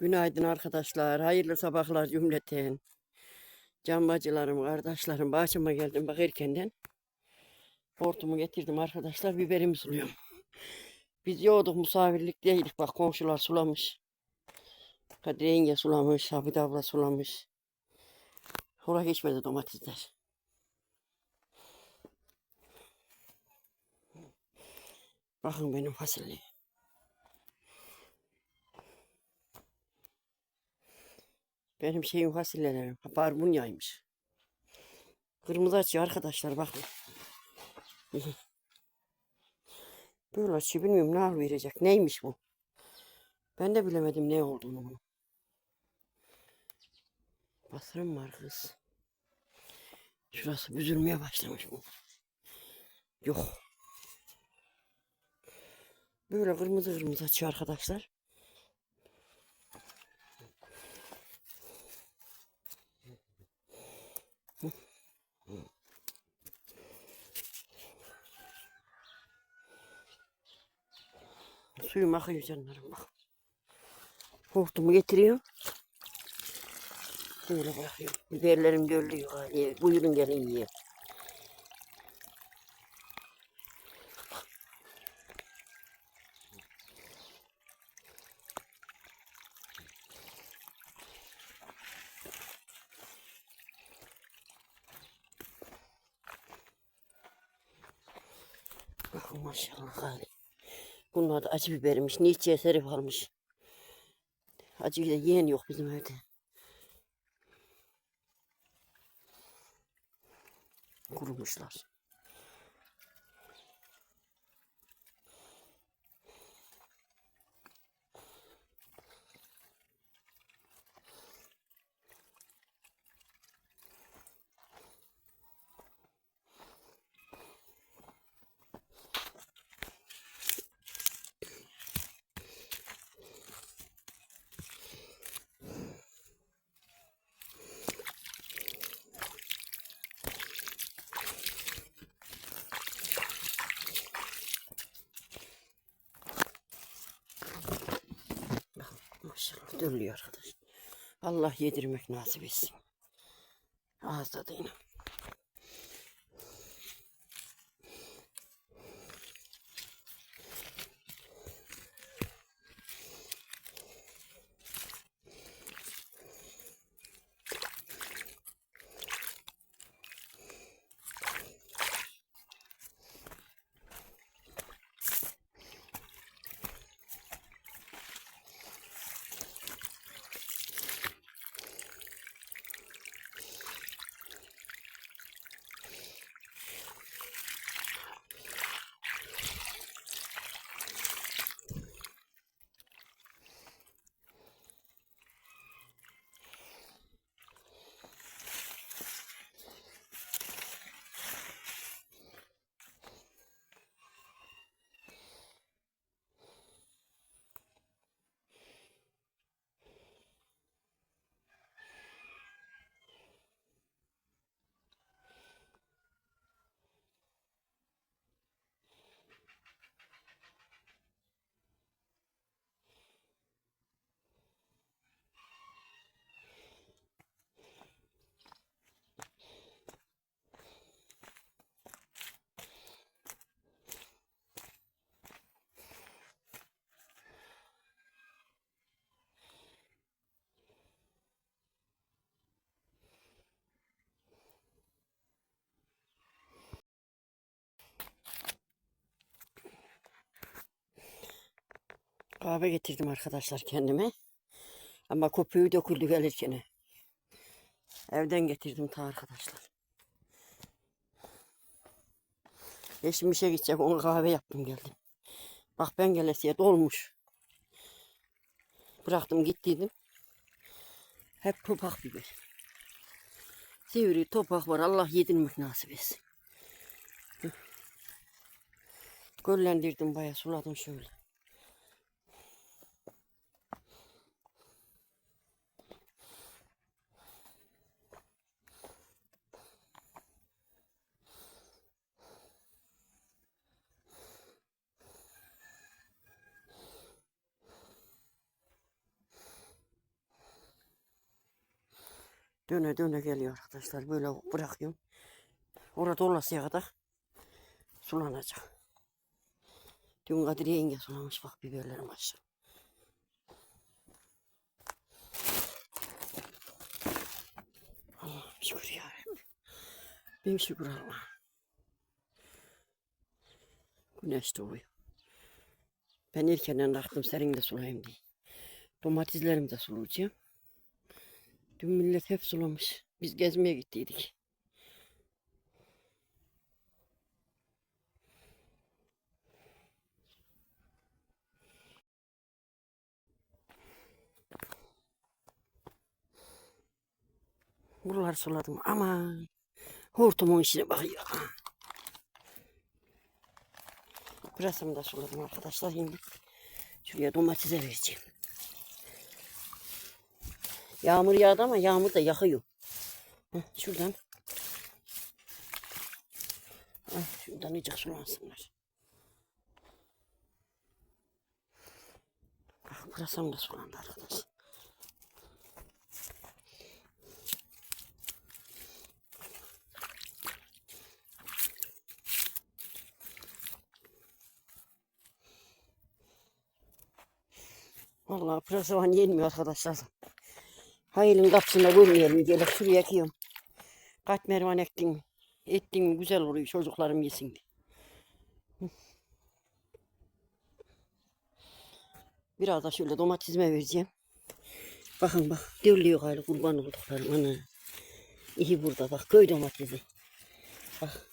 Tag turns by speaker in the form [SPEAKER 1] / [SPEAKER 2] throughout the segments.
[SPEAKER 1] Günaydın arkadaşlar. Hayırlı sabahlar cümleten. Can bacılarım, kardeşlerim. Bahçeme geldim bak erkenden. Hortumu getirdim arkadaşlar. Biberimi suluyorum. Biz yoğduk misafirlikteydik. Bak komşular sulamış. Kadir yenge sulamış. Habib abla sulamış. Hora geçmedi domatesler. Bakın benim fasulyeye. Benim şeyim fasulyelerim. Barbunyaymış. Kırmızı açıyor arkadaşlar bakın. Böyle açıyor bilmiyorum ne verecek. Neymiş bu? Ben de bilemedim ne olduğunu. Basırım var kız. Şurası büzülmeye başlamış bu. Yok. Böyle kırmızı kırmızı açıyor arkadaşlar. Suyum akıyor canlarım bak. Hortumu getiriyorum. Böyle bırakıyorum. Biberlerim döllüyor. hali. Buyurun gelin yiyin. Bakın maşallah hali. Bunlar da acı bibermiş. Nietzsche'ye serif almış. Acı yiyen yok bizim evde. Kurumuşlar. Maşallah dönüyor arkadaş. Allah yedirmek nasip etsin. Ağız tadıyla. Kahve getirdim arkadaşlar kendime. Ama kopuğu döküldü gelirken. Evden getirdim ta arkadaşlar. Eşim işe gidecek ona kahve yaptım geldim. Bak ben gelesiye dolmuş. Bıraktım gittiydim. Hep topak biber. Sivri topak var Allah yedirmek nasip etsin. Göllendirdim bayağı suladım şöyle. Döne döne geliyor arkadaşlar. Böyle bırakıyorum. Orada olasıya kadar sulanacak. Dün Kadriye yenge sulamış bak biberlerim aşağı. Allah'ım şükür ya. Bin şükür Allah'ım. Güneş doğuyor. Ben erkenden kalktım serin de sulayayım diye. Domateslerimi de sulayacağım. Dün millet hep sulamış. Biz gezmeye gittiydik. Buraları suladım ama hortumun içine bakıyor. Burasını da suladım arkadaşlar. Şimdi şuraya domatese vereceğim. Yağmur yağdı ama yağmur da yakıyor. Şuradan. Heh, şuradan iyice sulansınlar. Bak burası da sulandı arkadaşlar. Vallahi pırasavan yenmiyor arkadaşlar. Hayırın kapısında vurmayalım diye şuraya yakıyorum. Kaç mervan ektin? Ettin güzel oluyor çocuklarım yesin diye. Biraz da şöyle domatesime vereceğim. Bakın bak dörlüyor gayrı kurban olduklarım ana. İyi burada bak köy domatesi. Bak.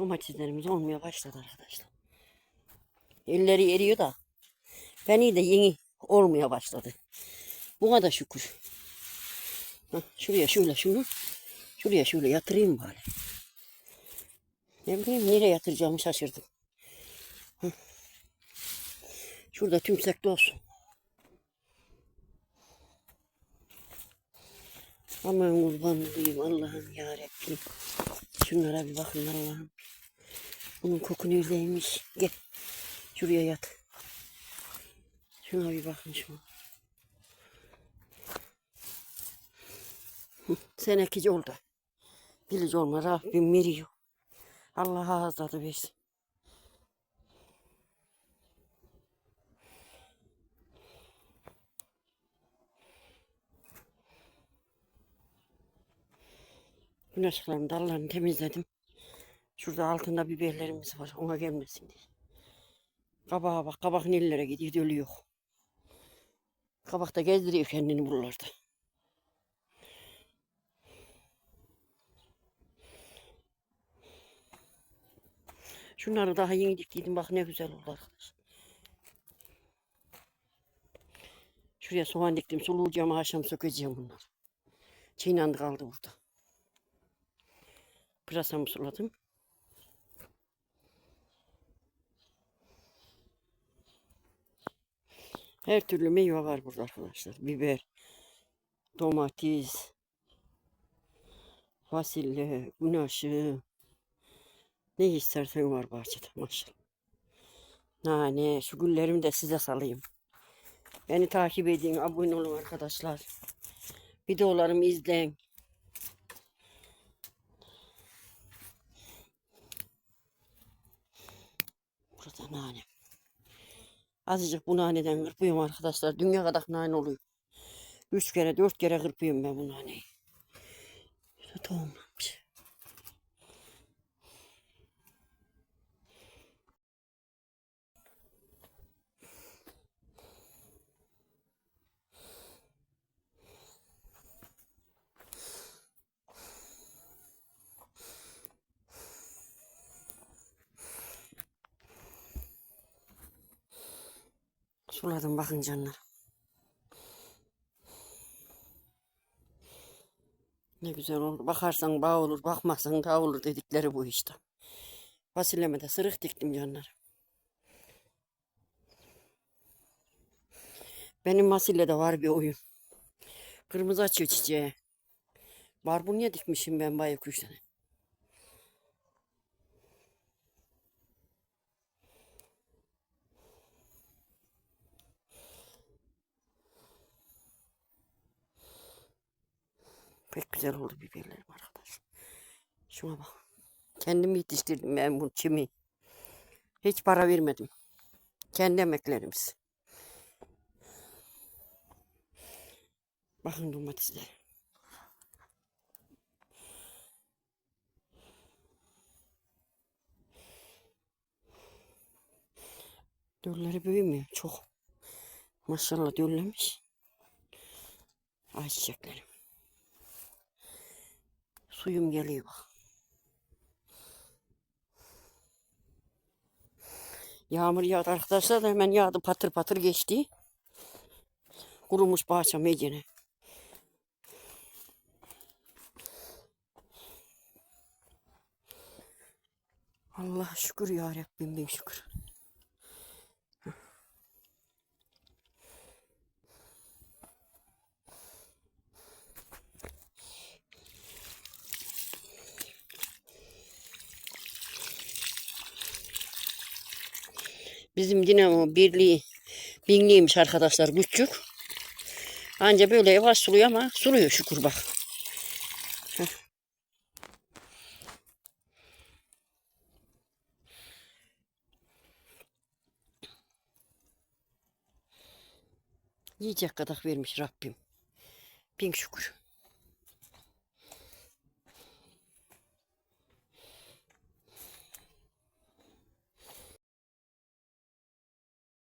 [SPEAKER 1] Domateslerimiz olmaya başladı arkadaşlar. Elleri eriyor da. Beni de yeni olmaya başladı. Buna da şükür. Hah, şuraya şöyle şunu. Şuraya şöyle yatırayım bari. Ne bileyim nereye yatıracağımı şaşırdım. Hah. Şurada tümsekte olsun. Aman kurban olayım Allah'ım yarabbim. Şunlara bir bakın Allah'ım. Bunun koku neredeymiş? Gel. Şuraya yat. Şuna bir bakın şu. Hı, Sen ekici oldu. Bilici olma Rabbim veriyor. Allah ağızladı versin. Güneş ışıklarının dallarını temizledim. Şurada altında biberlerimiz var. Ona gelmesin diye. Kabağa bak. Kabak nerelere gidiyor ölüyor. Kabak da gezdiriyor kendini buralarda. Şunları daha yeni diktiydim. Bak ne güzel oldu arkadaş. Şuraya soğan diktim. Sulayacağım. Akşam sökeceğim bunları. Çiğnendi kaldı burada. Pırasamı suladım. Her türlü meyve var burada arkadaşlar. Biber, domates, fasulye, gün aşığı. Ne istersen var bahçede maşallah. Nane, şu güllerimi de size salayım. Beni takip edin, abone olun arkadaşlar. Videolarımı izleyin. Burada nane. Azıcık bu naneden kırpıyorum arkadaşlar. Dünya kadar nane oluyor. Üç kere dört kere kırpıyorum ben bu naneyi. Şurada Suladım bakın canlar. Ne güzel oldu. Bakarsan bağ olur, bakmazsan da olur dedikleri bu işte. Fasulyeme de sırık diktim canlar. Benim fasulyede var bir oyun. Kırmızı açıyor çiçeği. Barbunya dikmişim ben bayokuştan. Pek güzel oldu biberlerim arkadaş. Şuna bak. Kendim yetiştirdim ben bu çimi. Hiç para vermedim. Kendi emeklerimiz. Bakın domatesler. Dölleri büyümüyor çok. Maşallah döllemiş. Ayçiçeklerim. Suyum geliyor. Yağmur yağdı arkadaşlar da hemen yağdı patır patır geçti. Kurumuş bahçem iyicene. Allah şükür ya Rabbim bin şükür. Bizim dinamo birliği binliymiş arkadaşlar küçük. Anca böyle yavaş suluyor ama suluyor şükür bak. Yiyecek kadar vermiş Rabbim. Bin şükür.